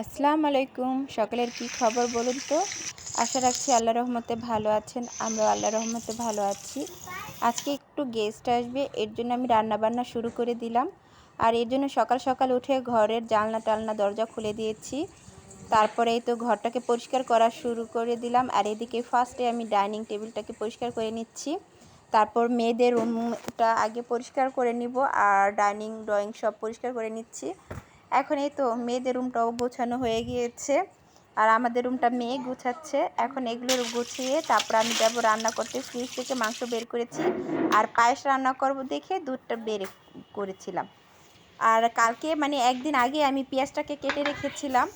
আসসালামু আলাইকুম। সকলের কি খবর বলুন তো? আশা রাখছি আল্লাহ রহমতে ভালো আছেন। আমরা আল্লাহ রহমতে ভালো আছি। আজকে একটু গেস্ট আসবে, এর জন্য আমি রান্না বান্না শুরু করে দিলাম। আর এর জন্য সকাল সকাল উঠে ঘরের জানলা টালনা দরজা খুলে দিয়েছি। তারপরে তো ঘরটাকে পরিষ্কার করা শুরু করে দিলাম। আর এদিকে ফার্স্টে আমি ডাইনিং টেবিলটাকে পরিষ্কার করে নিচ্ছি। তারপর মেয়েদের রুমটা আগে পরিষ্কার করে নিব। আর ডাইনিং ড্রয়িং সব পরিষ্কার করে নিচ্ছি। এখন এই তো মেয়েদের রুমটাও গোছানো হয়ে গিয়েছে। আর আমাদের রুমটা মেয়ে গুছাচ্ছে। এখন এগুলো গুছিয়ে তারপর আমি যাব রান্না করতে। ফ্রিজ থেকে মাংস বের করেছি। আর পায়েস রান্না করব দেখে দুধটা বের করেছিলাম। আর কালকে মানে একদিন আগে আমি পেঁয়াজটাকে কেটে রেখেছিলাম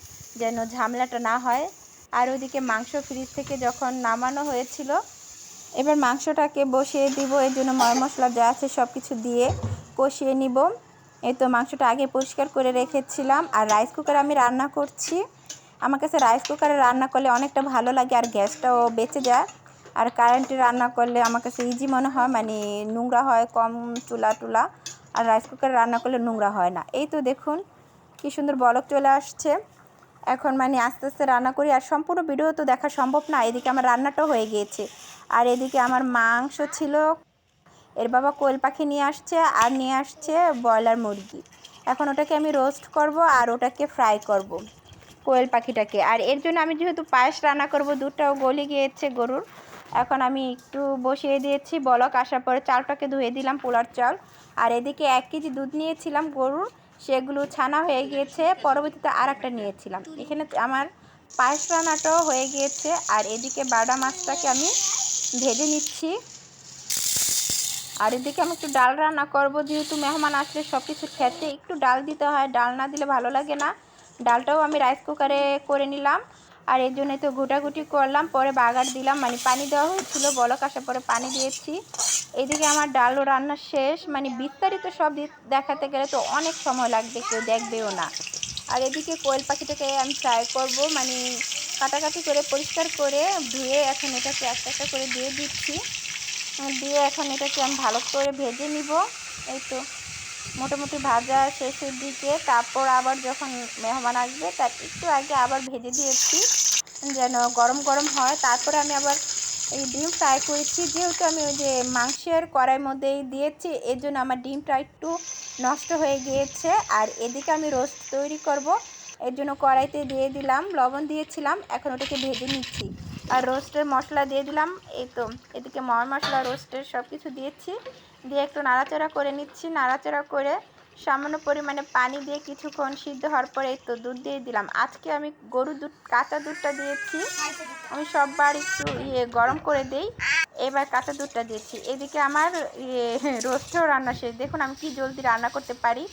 যেন ঝামেলাটা না হয়। আর ওদিকে মাংস ফ্রিজ থেকে যখন নামানো হয়েছিল, এবার মাংসটাকে বসিয়ে দিব। এর জন্য ময় মশলা যা আছে সব কিছু দিয়ে কষিয়ে নিব। এই তো মাংসটা আগে পরিষ্কার করে রেখেছিলাম আর রাইস কুকারে আমি রান্না করছি। আমার কাছে রাইস কুকারে রান্না করলে অনেকটা ভালো লাগে আর গ্যাসটাও বেঁচে যায়। আর কারেন্টে রান্না করলে আমার কাছে ইজি মনে হয় মানে নোংরা হয় কম চুলা টুলা। আর রাইস কুকারে রান্না করলে নোংরা হয় না। এই তো দেখুন কি সুন্দর বলক চলে আসছে। এখন মানে আস্তে আস্তে রান্না করি আর সম্পূর্ণ ভিডিও তো দেখা সম্ভব না, এদিকে আমার রান্নাটাও হয়ে গিয়েছে। আর এদিকে আমার মাংস ছিল এর বাবা কোয়েল পাখি নিয়ে আসছে আর নিয়ে আসছে ব্রয়লার মুরগি। এখন ওটাকে আমি রোস্ট করব আর ওটাকে ফ্রাই করব। কোয়েল পাখিটাকে। আর এর জন্য আমি যেহেতু পায়েস রান্না করব, দুধটাও গলে গিয়েছে গরুর। এখন আমি একটু বসিয়ে দিয়েছি, বলক আসার পরে চালটাকে ধুয়ে দিলাম পোলার চাল। আর এদিকে এক কেজি দুধ নিয়েছিলাম গরুর, সেগুলো ছানা হয়ে গিয়েছে, পরবর্তীতে আর একটা নিয়েছিলাম। এখানে আমার পায়েস রান্নাটাও হয়ে গিয়েছে। আর এদিকে বাডা মাছটাকে আমি ভেজে নিচ্ছি। আর এদিকে আমি একটু ডাল রান্না করব। যেহেতু মেহমান আসলে সব কিছু খেতে একটু ডাল দিতে হয়, ডাল না দিলে ভালো লাগে না। ডালটাও আমি রাইস কুকারে করে নিলাম। আর এর জন্য তো গুটাগুটি করলাম, পরে বাগার দিলাম। মানে পানি দেওয়া হয়েছিল, বলক আসার পরে পানি দিয়েছি। এদিকে আমার ডালও রান্না শেষ। মানে বিস্তারিত সব দেখাতে গেলে তো অনেক সময় লাগবে, কেউ দেখবেও না। আর এদিকে কোয়েল পাখিটাকে আমি ফ্রাই করব। মানে কাটাকাটি করে, পরিষ্কার করে ধুয়ে এখন এটাকে একটা একটা করে দিয়ে দিচ্ছি। দিয়ে এখন এটাকে আমি ভালো করে ভেজে নিব। এই তো, মোটামুটি ভাজা শেষের দিকে। তারপর আবার যখন মেহমান আসবে, তার একটু আগে আবার ভেজে দিয়েছি, যেন গরম গরম হয়। তারপরে আমি আবার এই ডিম ফ্রাই করেছি। যেহেতু আমি ওই যে মাংসের কড়াইয়ের মধ্যেই দিয়েছি, এর জন্য আমার ডিমটা একটু নষ্ট হয়ে গিয়েছে। আর এদিকে আমি রোস্ট তৈরি করব। এর জন্য কড়াইতে দিয়ে দিলাম, লবণ দিয়েছিলাম, এখন ওটাকে ভেজে নিচ্ছি। আর রোস্টের মশলা দিয়ে দিলাম। এই তো, এদিকে ময় মশলা, রোস্টের সব কিছু দিয়েছি। দিয়ে একটু নাড়াচাড়া করে নিচ্ছি। নাড়াচাড়া করে সামান্য পরিমাণে পানি দিয়ে কিছুক্ষণ সিদ্ধ হওয়ার পরে তো দুধ দিয়ে দিলাম। আজকে আমি গরুর দুধ, কাঁচা দুধটা দিয়েছি। আমি সববার একটু ইয়ে গরম করে দেই। এবার কাঁচা দুধটা দিয়েছি। এদিকে আমার ইয়ে রোস্টেও রান্না শেষ। দেখুন আমি কি জলদি রান্না করতে পারি।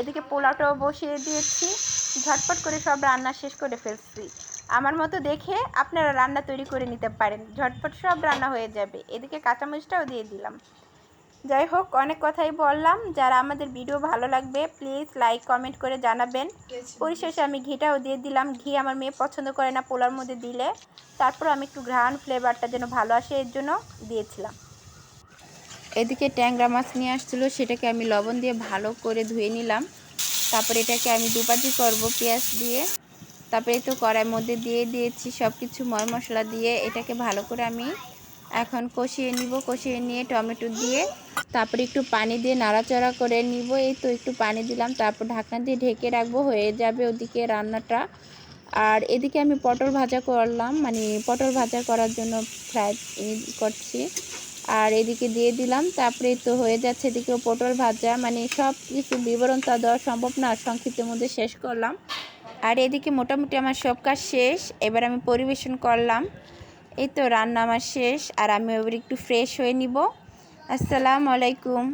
এদিকে পোলাওটাও বসিয়ে দিয়েছি। ঝটপট করে সব রান্না শেষ করে ফেলছি। আমার মতো দেখে আপনারা রান্না তৈরি করে নিতে পারেন। ঝটপট সব রান্না হয়ে যাবে। এদিকে কাঁচামরিচটাও দিয়ে দিলাম। যাই হোক, অনেক কথাই বললাম। যারা আমাদের ভিডিও ভালো লাগবে, প্লিজ লাইক, কমেন্ট করে জানাবেন। পরিশেষে আমি ঘিটাও দিয়ে দিলাম। ঘি আমার মেয়ে পছন্দ করে না পোলার মধ্যে দিলে। তারপর আমি একটু ঘ্রাণ ফ্লেভারটা যেন ভালো আসে, এর জন্য দিয়েছিলাম। এদিকে ট্যাংরা মাছ নিয়ে আসছিল, সেটাকে আমি লবণ দিয়ে ভালো করে ধুয়ে নিলাম। তারপর এটাকে আমি দুপাটি করব পেঁয়াজ দিয়ে। তারপরে তো কড়াইয়ের মধ্যে দিয়ে দিয়েছি সব কিছু ময় মশলা দিয়ে। এটাকে ভালো করে আমি এখন কষিয়ে নিব, কষিয়ে নিয়ে টমেটো দিয়ে তারপরে একটু পানি দিয়ে নাড়াচাড়া করে নিব। এই তো একটু পানি দিলাম, তারপর ঢাকনা দিয়ে ঢেকে রাখব, হয়ে যাবে ওদিকে রান্নাটা। আর এদিকে আমি পটল ভাজা করলাম মানে পটল ভাজা করার জন্য ফ্রাই করছি। আর এদিকে দিয়ে দিলাম, তারপরে তো হয়ে যাচ্ছে এদিকেও পটল ভাজা। মানে সব কিছু বিবরণ তা দেওয়া সম্ভব না, সংক্ষিপ্তের মধ্যে শেষ করলাম। আর এদিকে মোটামুটি আমার সব কাজ শেষ। এবার আমি পরিবেশন করলাম। এই তো রান্না আমার শেষ, আর আমি এবার একটু ফ্রেশ হয়ে নিব। আসসালামু আলাইকুম।